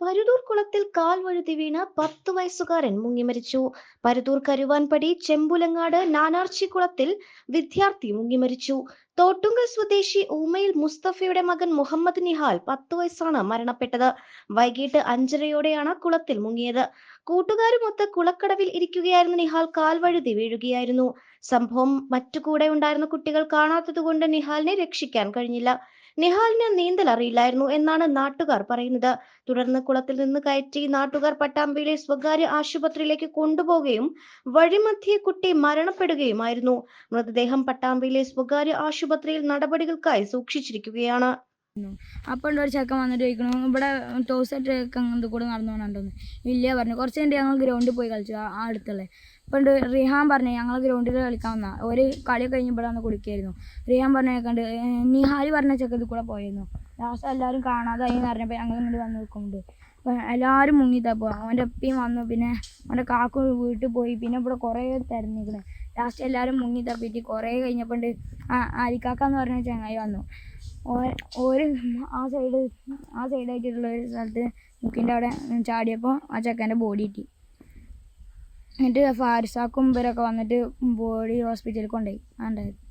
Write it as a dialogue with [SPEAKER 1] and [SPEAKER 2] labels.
[SPEAKER 1] പരുതൂർ കുളത്തിൽ കാൽ വഴുതി വീണ് പത്ത് വയസ്സുകാരൻ മുങ്ങിമരിച്ചു പരുതൂർ കരുവാൻപടി ചെമ്പുലങ്ങാട് നാനാർച്ചി കുളത്തിൽ വിദ്യാർത്ഥി മുങ്ങിമരിച്ചു തോട്ടുങ്കൽ സ്വദേശി ഊമയിൽ മുസ്തഫയുടെ മകൻ മുഹമ്മദ് നിഹാൽ പത്ത് വയസ്സാണ് മരണപ്പെട്ടത്. വൈകിട്ട് അഞ്ചരയോടെയാണ് കുളത്തിൽ മുങ്ങിയത്. കൂട്ടുകാരുമൊത്ത് കുളക്കടവിൽ ഇരിക്കുകയായിരുന്ന നിഹാൽ കാൽ വഴുതി വീഴുകയായിരുന്നു. സംഭവം മറ്റു കൂടെ ഉണ്ടായിരുന്ന കുട്ടികൾ കാണാത്തതുകൊണ്ട് നിഹാലിനെ രക്ഷിക്കാൻ കഴിഞ്ഞില്ല. നിഹാലിന് നീന്തൽ അറിയില്ലായിരുന്നു എന്നാണ് നാട്ടുകാർ പറയുന്നത്. തുടർന്ന് കുളത്തിൽ നിന്ന് കയറ്റി നാട്ടുകാർ പട്ടാമ്പിയിലെ സ്വകാര്യ ആശുപത്രിയിലേക്ക് കൊണ്ടുപോവുകയും വഴിമധ്യേ കുട്ടി മരണപ്പെടുകയുമായിരുന്നു. മൃതദേഹം പട്ടാമ്പിയിലെ സ്വകാര്യ ആശുപത്രിയിൽ നടപടികൾക്കായി സൂക്ഷിച്ചിരിക്കുകയാണ്.
[SPEAKER 2] അപ്പോൾ ഒരു ചെക്കൻ വന്നിട്ട് ചോദിക്കണു ഇവിടെ ടോസ് ഇത് കൂടെ നടന്നു പോകണുണ്ടോന്ന് ഇല്ല പറഞ്ഞു. കുറച്ച് കഴിഞ്ഞ് ഞങ്ങൾ ഗ്രൗണ്ടിൽ പോയി കളിച്ചു ആ അടുത്തുള്ള. ഉണ്ട് റിഹാൻ പറഞ്ഞു ഞങ്ങൾ ഗ്രൗണ്ടിൽ കളിക്കാൻ വന്നാ. ഒരു കളി കഴിഞ്ഞ് ഇവിടെ വന്ന് കുടിക്കായിരുന്നു റിഹാൻ പറഞ്ഞ കേൾക്കണ്ട് നിഹാലി പറഞ്ഞ ചെക്കൻ ഇത് കൂടെ പോയിരുന്നു ലാസ്റ്റ് എല്ലാവരും കാണാതെ എന്ന് പറഞ്ഞപ്പോൾ ഞങ്ങൾ ഇങ്ങോട്ട് വന്ന് നിൽക്കുന്നുണ്ട് എല്ലാവരും മുങ്ങിത്തപ്പോൾ അവന്റെ ഒപ്പിയും വന്നു പിന്നെ അവന്റെ കാക്കു വീട്ടിൽ പോയി പിന്നെ ഇവിടെ കുറേ തിരഞ്ഞിരിക്കണേ. ലാസ്റ്റ് എല്ലാവരും മുങ്ങി തപ്പിയിട്ട് കുറേ കഴിഞ്ഞപ്പോണ്ട് ആ അരിക്കാക്ക എന്ന് പറഞ്ഞ ചങ്ങായി വന്നു. ഓര് ആ സൈഡ് ആ സൈഡായിട്ടുള്ള ഒരു സ്ഥലത്ത് മുക്കിന്റെ അവിടെ ചാടിയപ്പോൾ ആ ചെക്കന്റെ ബോഡി കിട്ടി. എന്നിട്ട് ഫാരിസാക്കും ഇവരൊക്കെ വന്നിട്ട് ബോഡി ഹോസ്പിറ്റലിൽ കൊണ്ടുപോയി ഉണ്ടായത്.